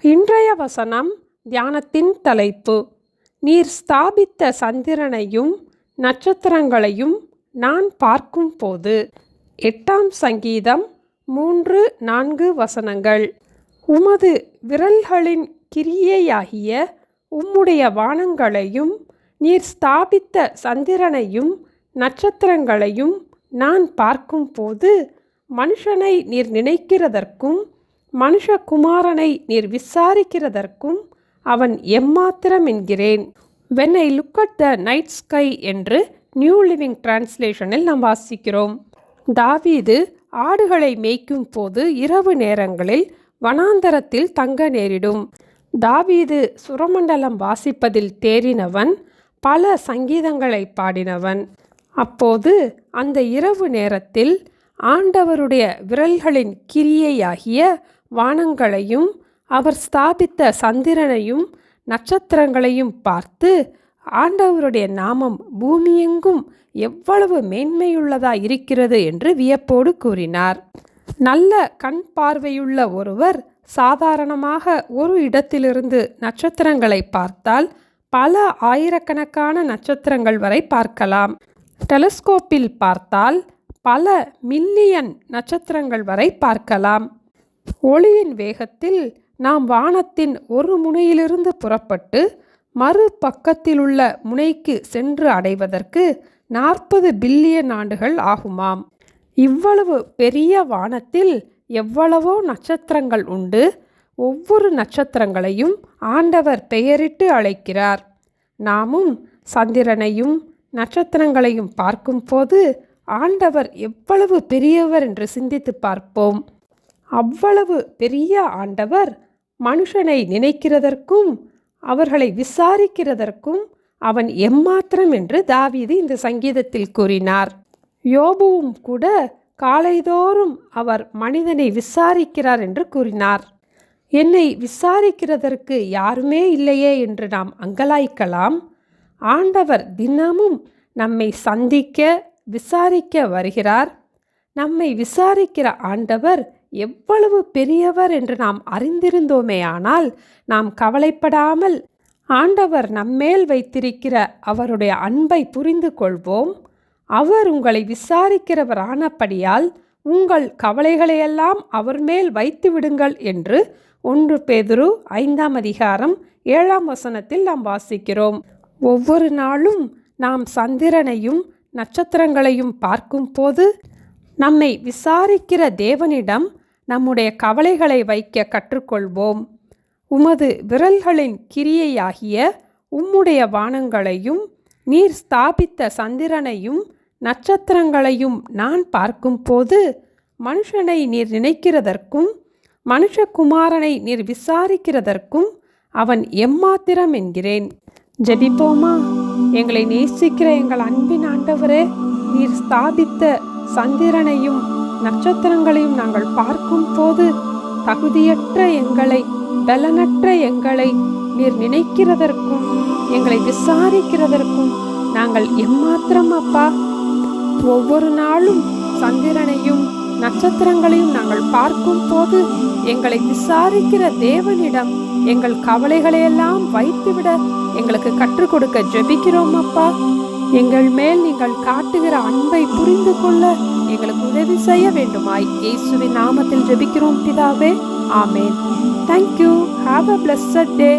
இன்றைய வசனம் தியானத்தின் தலைப்பு. நீர் ஸ்தாபித்த சந்திரனையும் நட்சத்திரங்களையும் நான் பார்க்கும் போது. எட்டாம் சங்கீதம் மூன்று நான்கு வசனங்கள். உமது விரல்களின் கிரியையாகிய உம்முடைய வானங்களையும் நீர் ஸ்தாபித்த சந்திரனையும் நட்சத்திரங்களையும் நான் பார்க்கும்போது மனுஷனை நீர் நினைக்கிறதற்கும் மனுஷகுமாரனை நீர் விசாரிக்கிறதற்கும் அவன் எம்மாத்திரம் என்கிறேன். When I look at the night sky என்று நியூ லிவிங் டிரான்ஸ்லேஷனில் நாம் வாசிக்கிறோம். தாவீது ஆடுகளை மேய்க்கும் போது இரவு நேரங்களில் வனாந்தரத்தில் தங்க நேரிடும். தாவீது சுரமண்டலம் வாசிப்பதில் தேறினவன் பல சங்கீதங்களை பாடினவன். அப்போது அந்த இரவு நேரத்தில் ஆண்டவருடைய விரல்களின் கிரியையாகிய வானங்களையும் அவர் ஸ்தாபித்த சந்திரனையும் நட்சத்திரங்களையும் பார்த்து ஆண்டவருடைய நாமம் பூமியெங்கும் எவ்வளவு மேன்மையுள்ளதா இருக்கிறது என்று வியப்போடு கூறினார். நல்ல கண் பார்வையுள்ள ஒருவர் சாதாரணமாக ஒரு இடத்திலிருந்து நட்சத்திரங்களை பார்த்தால் பல ஆயிரக்கணக்கான நட்சத்திரங்கள் வரை பார்க்கலாம். டெலஸ்கோப்பில் பார்த்தால் பல மில்லியன் நட்சத்திரங்கள் வரை பார்க்கலாம். ஒளியின் வேகத்தில் நாம் வானத்தின் ஒரு முனையிலிருந்து புறப்பட்டு மறு பக்கத்திலுள்ள முனைக்கு சென்று அடைவதற்கு நாற்பது பில்லியன் ஆண்டுகள் ஆகுமாம். இவ்வளவு பெரிய வானத்தில் எவ்வளவோ நட்சத்திரங்கள் உண்டு. ஒவ்வொரு நட்சத்திரங்களையும் ஆண்டவர் பெயரிட்டு அழைக்கிறார். நாமும் சந்திரனையும் நட்சத்திரங்களையும் பார்க்கும்போது ஆண்டவர் எவ்வளவு பெரியவர் என்று சிந்தித்து பார்ப்போம். அவ்வளவு பெரிய ஆண்டவர் மனுஷனை நினைக்கிறதற்கும் அவர்களை விசாரிக்கிறதற்கும் அவன் எம்மாத்திரம் என்று தாவீது இந்த சங்கீதத்தில் கூறினார். யோபுவும் கூட காலைதோறும் அவர் மனிதனை விசாரிக்கிறார் என்று கூறினார். என்னை விசாரிக்கிறதற்கு யாருமே இல்லையே என்று நாம் அங்கலாய்க்கலாம். ஆண்டவர் தினமும் நம்மை சந்திக்க விசாரிக்க வருகிறார். நம்மை விசாரிக்கிற ஆண்டவர் எவ்வளவு பெரியவர் என்று நாம் அறிந்திருந்தோமே ஆனால் நாம் கவலைப்படாமல் ஆண்டவர் நம்மேல் வைத்திருக்கிற அவருடைய அன்பை புரிந்து கொள்வோம். அவர் உங்களை விசாரிக்கிறவரானபடியால் உங்கள் கவலைகளையெல்லாம் அவர் மேல் வைத்து விடுங்கள் என்று ஒன்று பேதுரு ஐந்தாம் அதிகாரம் ஏழாம் வசனத்தில் நாம் வாசிக்கிறோம். ஒவ்வொரு நாளும் நாம் சந்திரனையும் நட்சத்திரங்களையும் பார்க்கும்போது நம்மை விசாரிக்கிற தேவனிடம் நம்முடைய கவலைகளை வைக்க கற்றுக்கொள்வோம். உமது விரல்களின் கிரியையாகிய உம்முடைய வானங்களையும் நீர் ஸ்தாபித்த சந்திரனையும் நட்சத்திரங்களையும் நான் பார்க்கும்போது மனுஷனை நீர் நினைக்கிறதற்கும் மனுஷகுமாரனை நீர் விசாரிக்கிறதற்கும் அவன் எம்மாத்திரம் என்கிறேன். ஜெபிப்போமா? எங்களை நேசிக்கிற எங்கள் அன்பின் ஆண்டவரே நீர் ஸ்தாபித்த சந்திரனையும் நட்சத்திரங்களையும் நாங்கள் பார்க்கும் போது தகுதியற்ற எங்களை பலனற்ற எங்களை நீர் நினைக்கிறதற்கும் எங்களை விசாரிக்கிறதற்கும் நாங்கள் எம்மாத்திரம் அப்பா. ஒவ்வொரு நாளும் சந்திரனையும் நட்சத்திரங்களையும் நாங்கள் பார்க்கும் போது எங்களை விசாரிக்கிற தேவனிடம் எங்கள் கவலைகளையெல்லாம் வைத்துவிட எங்களுக்கு கற்றுக் கொடுக்க ஜெபிக்கிறோம் அப்பா. எங்கள் மேல் நீங்கள் காட்டுகிற அன்பை புரிந்து கொள்ள எங்களுக்கு உதவி செய்ய வேண்டுமாய். இயேசுவின் நாமத்தில் ஜெபிக்கிறோம் பிதாவே. ஆமேன். Thank you have a blessed day